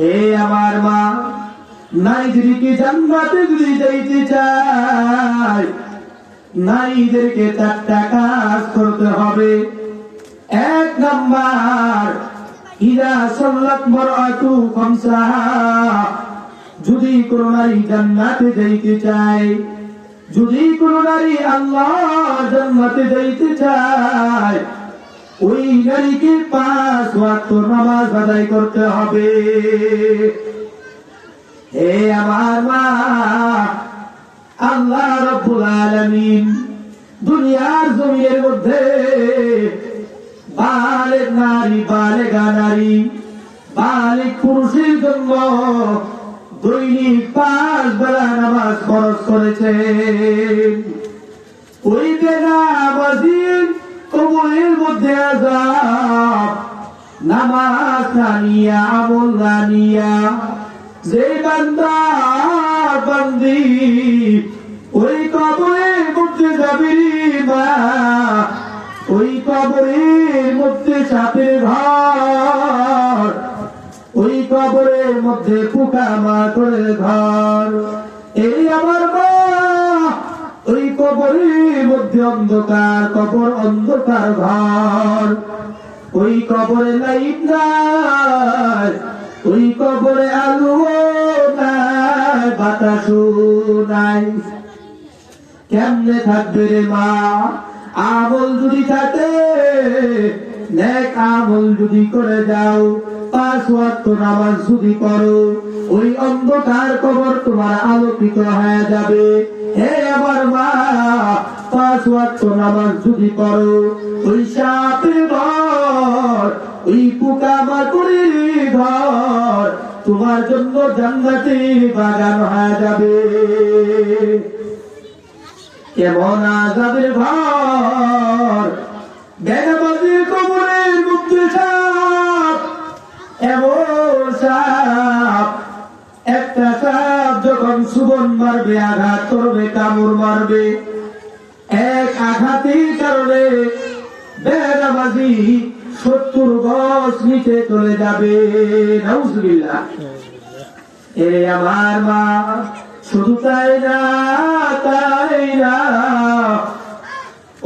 হে আমার মা নারীদেরকে জান্নাতে যদি যাইতে চায় নারীদেরকে চারটা কাজ করতে হবে। এক নাম্বার, ইদা সাল্লাত মারআতু খামসাহা যদি কোন নারী জান্নাতে যাইতে চায়, যদি কোন নারী আল্লাহ জান্নাতে যাইতে চায় ওই নারীকে পাঁচ ওয়াক্ত নামাজ আদায় করতে হবে। হে আমার মা, আল্লাহ রব্বুল আলামিন দুনিয়ার জমিনের মধ্যে বালেক নারী, বালেগা নারী, বালিক পুরুষের জন্য দৈনিক পাঁচ বেলা নামাজ খরচ করেছে ওই বেনামাজির কবরের মধ্যে আজাব। নামাজ না আমল না যে বান্দা বান্দি, ওই কবরের মধ্যে যাবি ওই কবরের মধ্যে সাপের ঘর। ওই কবরের মধ্যে পোকা মাকড়ের ঘর। এই আমার কবরের মধ্যে অন্ধকার, কবর অন্ধকার ঘর। ওই কবরে নাই, ওই কবরে নাই নাই। কেমনে থাকবে রে মা? আমল যদি থাকে, নেক আমল যদি করে যাও পাঁচ ওয়াক্ত নামাজ যদি করো ওই অন্ধকার কবর তোমার আলোকিত হয়ে যাবে। পাঁচ ওয়াক্ত তোমার জন্য জান্নাতে বাগান হয়ে যাবে। কেমন আজাবের ঘর বেগাবাজির কবরের সাপ, এমন সাপ, একটা সাপ সুবন মারবে, আঘাত করবে, কামড় মারবে, এক আঘাতের কারণে বেগাবাজি সত্তর গছ নিচে চলে যাবে। এরে আমার মা, শুধু তাই না তাই না,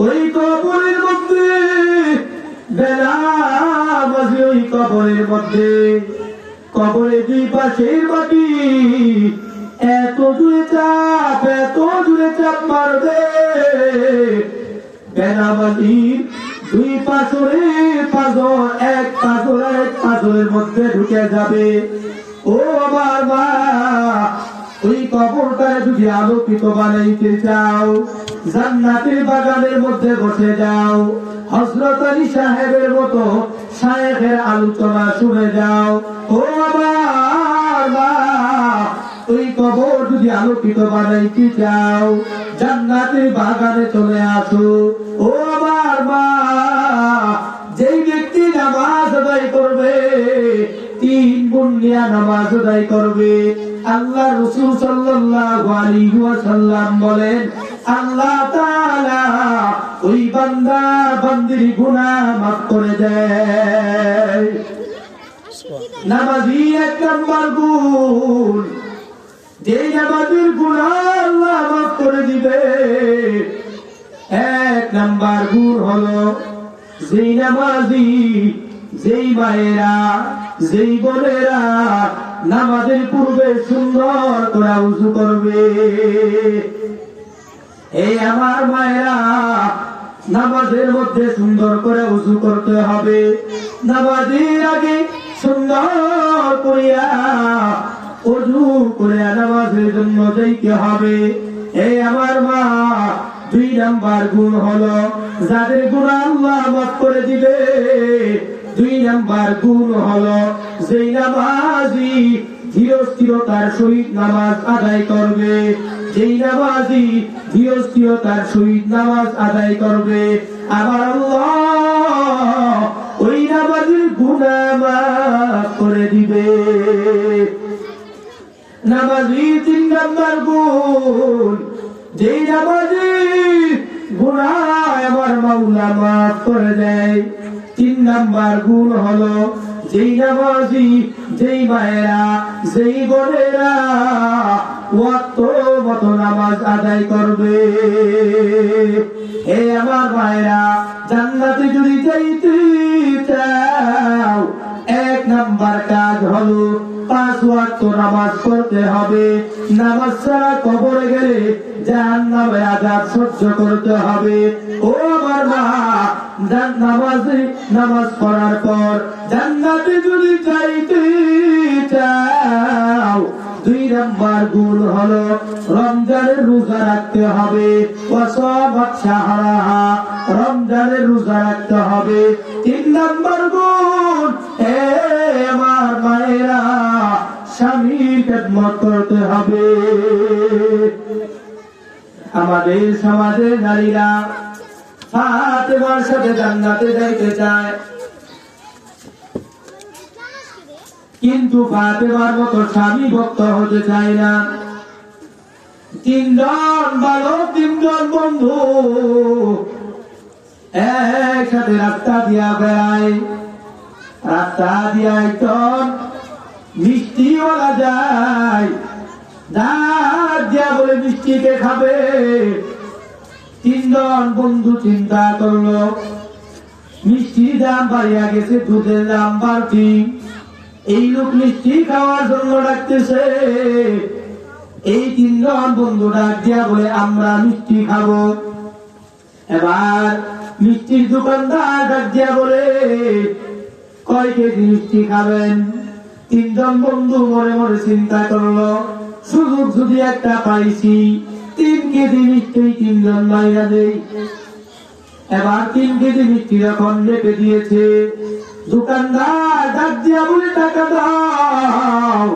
ওই কবরের মধ্যে বেলা বাজে ওই কবরের মধ্যে, কবরে দুই পাশের মাটি এত জুড়ে চাপ, এত জুড়ে চাপ মারবে। বেনাবাজির দুই পাথরে পাথর এক পাথর এক পাথরের মধ্যে ঢুকে যাবে। ও আমার মা, ওই কবরটারে যদি আলোকিত বানাইতে চাও, জান্নাতের বাগানের মধ্যে বসে যাও হজরত আলী সাহেবের মতো সাহেবের আলোচনা শুনে যাও ওই কবর যদি আলোকিত বানাইতে চাও? জান্নাতের বাগানে চলে আসো। ও আমার মা যেই ব্যক্তি নামাজ আদায় করবে তিন বুনিয়া নামাজ আদায় করবে। আল্লাহ রসুল সাল্লাল্লাহু আলাইহি ওয়াসাল্লাম বলেন আল্লাহ তাআলা ওই বান্দা বান্দির গুনাহ মাফ করে দেয়। নামাজি এক নম্বর গুণ। যে নামাজের আল্লাহ মাফ করে দিবে। এক নাম্বার গুণ হলো যেই নামাজি, যেই মায়েরা, যেই বোনেরা নামাজের পূর্বে সুন্দর করে উজু করবে। এই আমার মায়েরা, নামাজের মধ্যে সুন্দর করে উজু করতে হবে। নামাজের আগে সুন্দর করিয়া অজু করে নামাজের জন্য যাইতে হবে। এই আমার মা, দুই নাম্বার গুণ হলো, যাদের গুণ আল্লাহ মাফ করে দিবে, দুই নাম্বার গুণ হলো, যেই নামাজি ধীর স্থিরতার সহিত নামাজ আদায় করবে, যেই নামাজি ধীর স্থিরতার সহিত নামাজ আদায় করবে। আবার আল্লাহ ওই নামাজের গুণা মাফ করে দিবে। তিন নাম্বার গুণ যেই করে দেয়। তিন গুণ হলো যেই নামাজি, যেই মায়েরা, যেই বোনেরা ওয়াক্ত নামাজ আদায় করবে। হে আমার মায়েরা, জান্নাতে যদি যাইতে চাও, এক নাম্বার কাজ হলো পাঁচ ওয়াক্ত নামাজ পড়তে হবে। নামাজ ছাড়া কবরে গেলে জাহান্নামে আজাদ সহ্য করতে হবে। ও আমার মা নামাজে নামাজ পড়ার পর জান্নাতে যদি যাইতে চাও, দুই নাম্বার গুণ হলো রমজানের রোজা রাখতে হবে। রমজানের রোজা রাখতে হবে। তিন নাম্বার গুণ হে আমার মায়েরা স্বামীর খেদমত করতে হবে। আমাদের সমাজের নারীরা ফাতেমার সাথে জান্নাতে যাইতে চায়। কিন্তু ফাতেমার মতো স্বামী ভক্ত হতে চায় না। তিনজন বালক, তিনজন বন্ধু একসাথে রাস্তা দিয়া বেড়ায়। রাস্তা দিয়া একজন মিষ্টিওয়ালা যায়। ডাক দিয়া বলে মিষ্টিকে খাবে? তিনজন বন্ধু চিন্তা করল। মিষ্টির দাম বাড়িয়া গেছে, দুধের দাম বাড়তি। এই লোক মিষ্টি খাওয়ার জন্য ডাকতেছে। এই তিনজন বন্ধু ডাক দিয়া বলে, আমরা মিষ্টি খাব। এবার মিষ্টির দোকানদার ডাক দিয়া বলে, কয় কেজি মিষ্টি খাবেন? তিনজন বন্ধু মনে মনে চিন্তা করল, সুযোগ যদি একটা পাইছি, তিন কেজি মিষ্টি তিনজন মাইরা দেই। এবার তিন কেজি মিষ্টি যখন লেপে দিয়েছে, দোকানদার ডাক দিয়া বলে, টাকা দাও।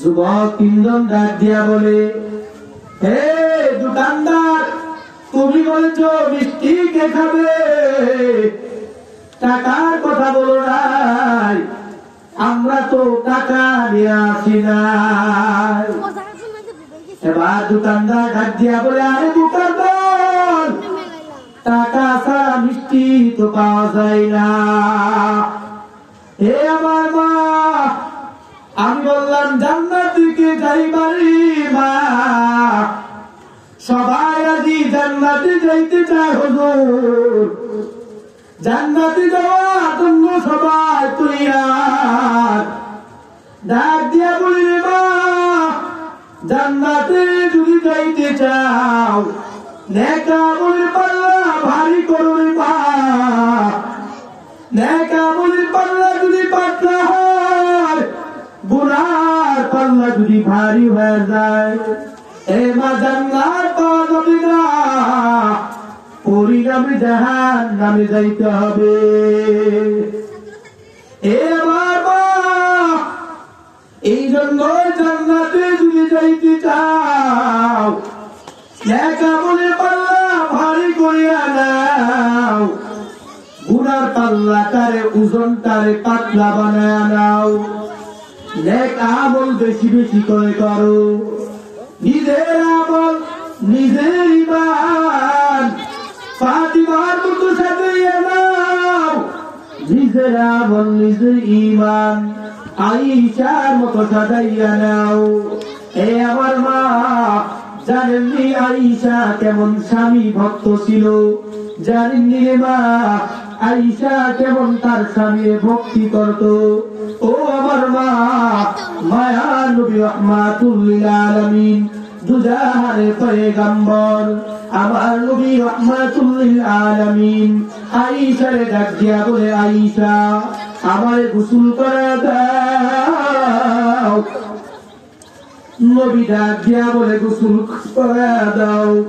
যুবক তিনজন ডাক দিয়া বলে, হে দোকানদার, তুমি বলেছ মিষ্টি কে খাবে? টাকার কথা বলো নাই। আমরা তো টাকা নিয়ে আসি নাই এবার দোকানদার ডাক দিয়া বলে, আরে দোকানদার, টাকা ছাড়া মিষ্টি তো পাওয়া যায় না। হে আমার মা, আমি বললাম, জান্নাত দিকে যাইবারি মা। সবাই আজি জান্নাতে যাইতে চায় হুজুর। জান্নাতে যাওয়ার জন্য সবাই তৈয়ার। ডাক দিয়া বলি রে মা, জান্নাতে যদি যাইতে চাও, নেকামলের পাল্লা ভারী করো রে মা। নেকামলের পাল্লা যদি পাতলা হয় গুনার পাল্লা যদি ভারী হয়ে যায়। এ মা জান্নাত পরিণামে জাহান নামে যাইতে হবে। এ আমার এই জন্য জান্নাতে যদি যাইতে চাও, একা বলে পাল্লা ভারী করিয়া নাও। গুনার পাল্লা তারে, ওজন তারে পাতলা বানায় নাও। নেক আমল বেশি বেশি করে করো। নিজের আমল, নিজের ইমান নাও। আমার মা আইসা কেমন স্বামী ভক্ত ছিল? জানেননি মা আইসা কেমন তার স্বামীর ভক্তি করত? ও আমার মা, মায়া নবী রহমাতুল্লিল আলামিন দুজাহারে পয়গম্বর, আমার নবী রহমাতুল্লিল আলামিন। বলে আমারে গোসল করে দাও। নবী বলে, গোসল করে দাও।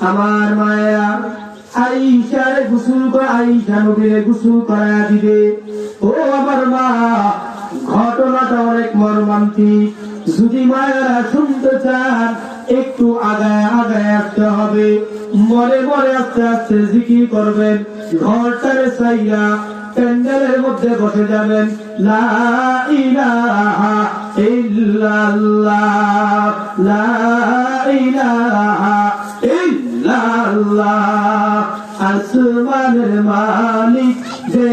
আমার মায়া আইসারে গোসল করে, আইসা নবীরে গোসল করা দিবে। ও আমার মা, ঘটনাটা অনেক মর্মান্তিক। যদি মায়েরা শুনতে চান, একটু আগায় আগায় আসতে হবে। মরে মরে আস্তে আস্তে জিকির করবেন। ঘরটারে চাইয়া প্যান্ডেলের মধ্যে বসে যাবেন। লা ইল্লাল্লাহ, লা ইল্লাল্লাহ আসমানের মালিক, যে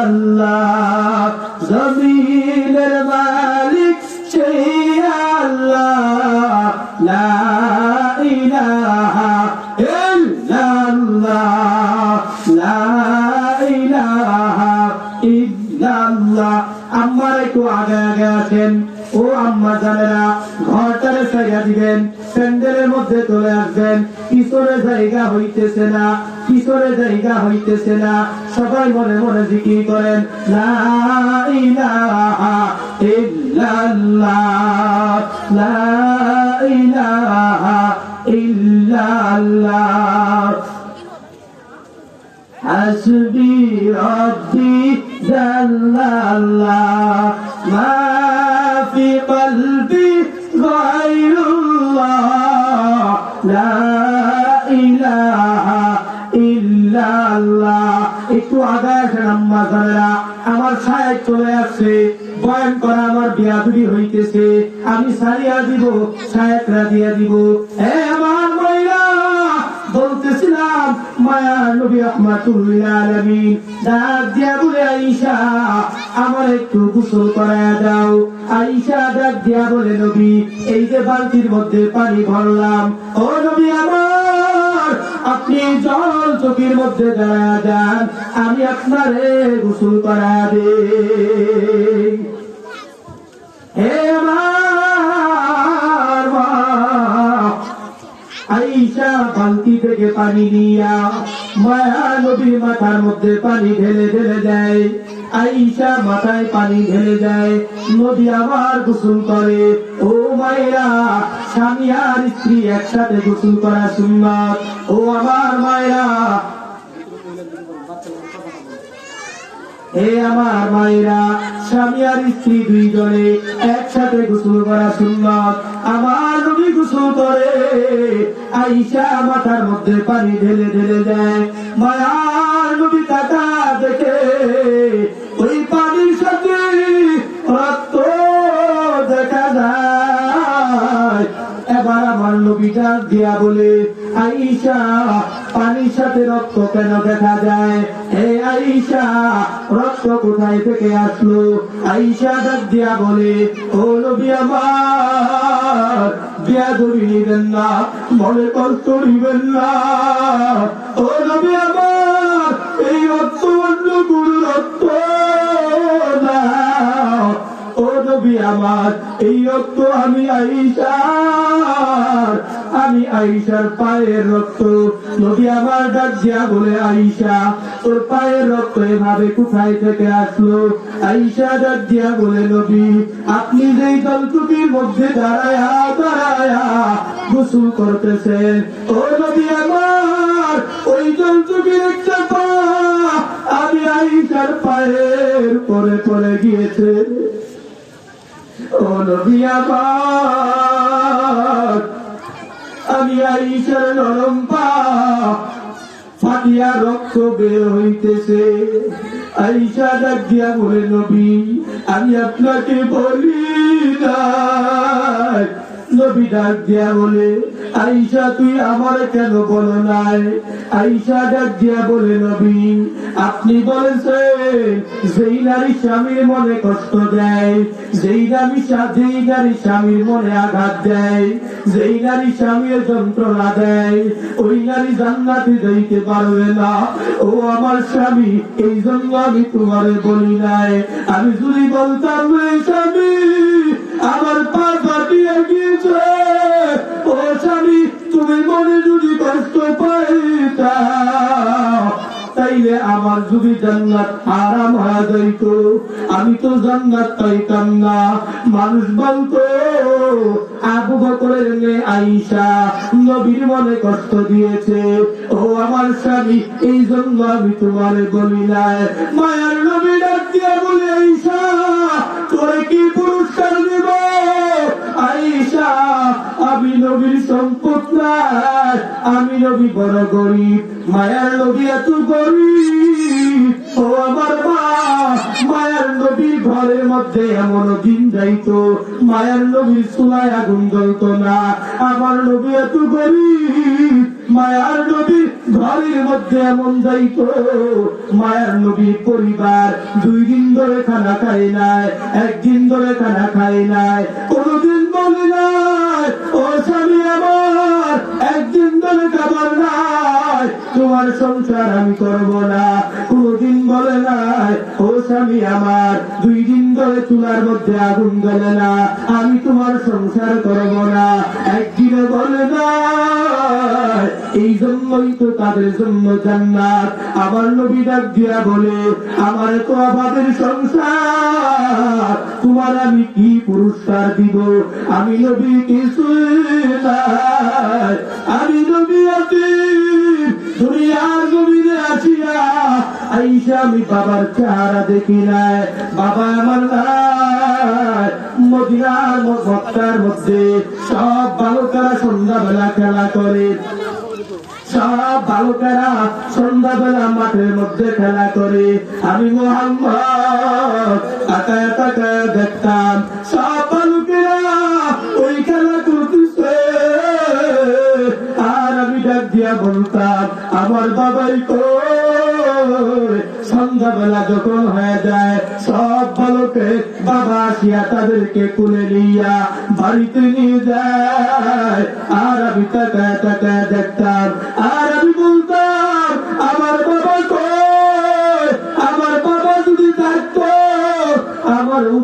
আল্লাহ, জমিনের মালিক, সেই আল্লাহ, লা ইলাহা ইল্লাল্লাহ, লা ইলাহা ইল্লাল্লাহ। আম্মার একটু আগে আগে ও আম্মা জানেরা ঘরটারে সাইয়া দিবেন, প্যান্ডেলের মধ্যে চলে আসবেন কিশোরে জায়গা হইতেছে না কিশোরে জায়গা হইতেছে না। সবাই মনে মনে জিকির করেন, লা ইলাহা ইল্লাল্লাহ হাসবি রব্বি জাল্লাল্লাহ في قلبي غير الله لا إله إلا الله একটু আগে আসেন আম্মা জানেরা আমার সাহেব চলে আসছে বয়ান করা আমার বিয়াদুরি হইতেছে আমি সারিয়া দিব সাহেবরা দিয়া দিব হে আমার মহিলা বলতেছিলাম মায়া নবী রহমাতুল্লাহ আলামিন। আমার একটু গোসল করায়া দাও। আইসা ডাক দিয়া বলে, নবী, এই যে বালতির মধ্যে পানি ভরলাম, ও নবী আমার, আপনি জল চোখের মধ্যে দাঁড়ায় যান, আমি আপনারে গোসল করা দে থেকে পানি নিয়া মায়া নবী মাথার মধ্যে পানি ঢেলে ঢেলে দেয়। আইসা মাথায় পানি ঢেলে দেয়। নদী আবার গোসল করে। ও মায়েরা, স্বামী আর স্ত্রী একসাথে গোসল করা সুন্দর ও আমার মায়েরা হে আমার মায়েরা, স্বামী আর স্ত্রী দুইজনে একসাথে গোসল করা সুন্নত। আমার নবী গোসল করে, আইসা মাথার মধ্যে পানি ঢেলে ঢেলে দেয়। মায়ার নবী কাকা দেখে, ওই পানির সাথে রক্ত দেখা যায়। এবার আমার নবীটা দিয়া বলে, আইসা পানির সাথে রক্ত কেন দেখা যায়? হে আইসা রক্ত কোথায় থেকে আসলো? আইসা ডাক দিয়া বলে, ও আমার বিয়া না মনে না। এই রক্ত অন্য গুরু রক্ত না আমার, এই রক্ত আমি আইসার আমি আইসার পায়ের রক্ত। নবী আমার ডাক দিয়া বলে, আইসা, তোর পায়ের রক্ত এভাবে কোথায় থেকে আসলো? আইসা ডাক দিয়া বলে, নবী, আপনি যেই দলটুকির মধ্যে দাঁড়ায়া দাঁড়ায়া গোসল করতেছেন, ও নবী আমার, ওই দলটুকির একটা পা আমি আইসার পায়ের পরে পরে গিয়েছে। ও নবী আমার আইসার নরম পা, ফাটিয়া বের হইতেছে। আইসা ডাক দিয়া বলে, নবী, আমি আপনাকে বলি নাই। নবী ডাক দিয়া বলে, আইসা, তুই আমার কেন বলো নাই? আইসা ডাক দিয়া বলে, নবী, আপনি বলেছেন যেই নারী স্বামীর মনে কষ্ট দেয়, যেই নারী যেই নারী স্বামীর মনে আঘাত দেয়, যেই নারী স্বামীর যন্ত্রণা দেয়, ওই নারী জান্নাতে যাইতে পারবে না। ও আমার স্বামী, এই জন্য আমি তোমারে বলি নাই। আমি যদি বলতাম স্বামী আমার পা ফাটিয়ে গিয়েছে ও স্বামী, তুমি মনে যদি কষ্ট পাইতা আমার যদি জান্নাত আরাম হয়ে যাইত। আমি তো জান্নাত পাইতাম না। মানুষ বলতো, আবু বকরের মেয়ে আইসা নবীর মনে কষ্ট দিয়েছে। ও আমার স্বামী, এই জন্য আমি তোমার বলি নাই। মায়ার নবী ডাক দিয়ে বলে আইসা তোরে কি পুরস্কার দিব? আইসা আমি নবীর সম্পদ আমি নবী বড় গরিব, মায়ার নবী এত গরিব। ও আমার মা, মায়ার নবীর ঘরের মধ্যে এমন দিন যাইত, মায়ার নবীর চুলায় আগুন জ্বলতো না। আমার নবী এত গরিব মায়ার নবী ঘরের মধ্যে এমন যাইত। মায়ার নবী পরিবার দুই দিন ধরে খানা খাই নাই, একদিন ধরে খানা খাই নাই। কোনদিন বলি নাই, ও স্বামী আমার একদিন ধরে খাবার নাই, তোমার সংসার আমি করব না। কোনদিন বলে নাই, ও স্বামী আমার, দুই দিন ধরে চুলার মধ্যে আগুন গেলে না, আমি তোমার সংসার করব না। একদিনে বলে না এই জন্যই তো তাদের জন্য জান্নাত। আমার নবী ডাক দিয়া বলে, আমার তো অভাবের সংসার, তোমার আমি কি পুরস্কার দিব? আমি নবী কিছু নাই। আমি আছি, দুনিয়ার জমিনে আসিয়া আইসা আমি বাবার চেহারা দেখি নাই, বাবা আমার নাই। মদিনার মধ্যে সব সন্ধ্যাবেলা খেলা করে। সব বালকেরা সন্ধ্যাবেলা মাঠের মধ্যে খেলা করে। আমি মোহাম্মদ দেখতাম, সব আমার বাবাই তো সন্ধ্যাবেলা যখন হয়ে যায়, সব বালকে বাবা আসিয়া তাদেরকে কুলে নিয়া বাড়িতে নিয়ে যায়। আর আমি তাকায় তাকায় দেখতাম, আর আমি বলতাম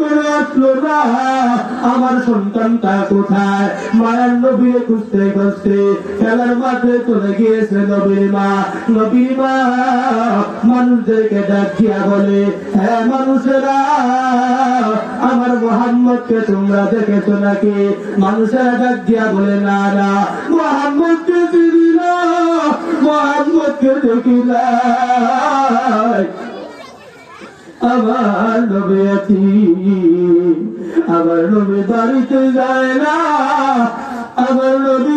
করে আসলো না আমার সন্তানটা কোথায়? মায়ের খুঁজতে খুঁজতে খেলার মাঠে চলে গিয়েছে নবীর মা। নবীর মা মানুষদেরকে ডাক দিয়া বলে হ্যাঁ মানুষেরা, আমার তোমরা দেখেছ নাকি? মানুষেরা ডাক দিয়া বলে, না না মোহাম্মদকে চিনি না, মোহাম্মদকে দেখি না আমার নবী আছি আমার নবী বাড়িতে যায় না, আমার নবী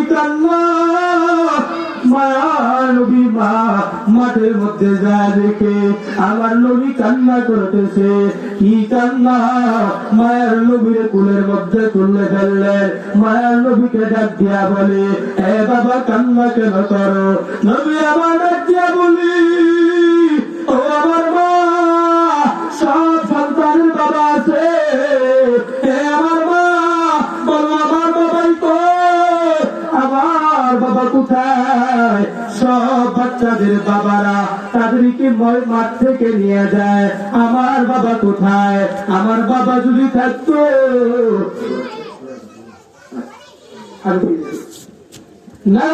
মাঠের মধ্যে যায় দেখে, আমার নবী কান্না করতেছে, কি কান্না? মায়ার নবীর কুলের মধ্যে তুলে ফেললেন মায়ার নবীকে ডাক দিয়া বলে, এ বাবা, কান্না কেন করো? নবী আমার ডাক দিয়া বলি কোথায়? সব বাচ্চাদের বাবারা তাদেরকে মাঠ থেকে নিয়ে যায়। আমার বাবা কোথায়? আমার বাবা যদি থাকতো। না।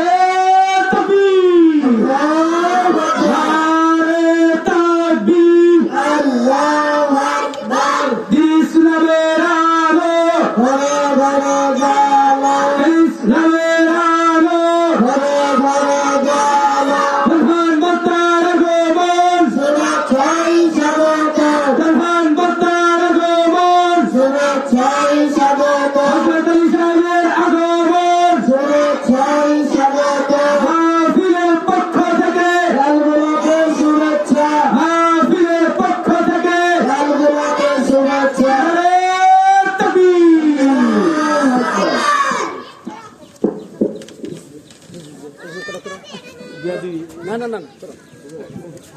না না না চলো।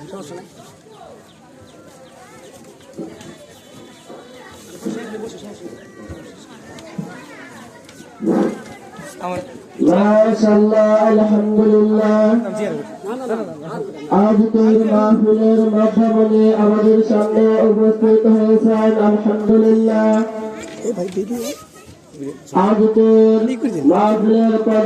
সমস্যা নাই। আমাদের সামনে উপস্থিত হয়েছেন আলহামদুলিল্লাহ আজকের মাহফিলের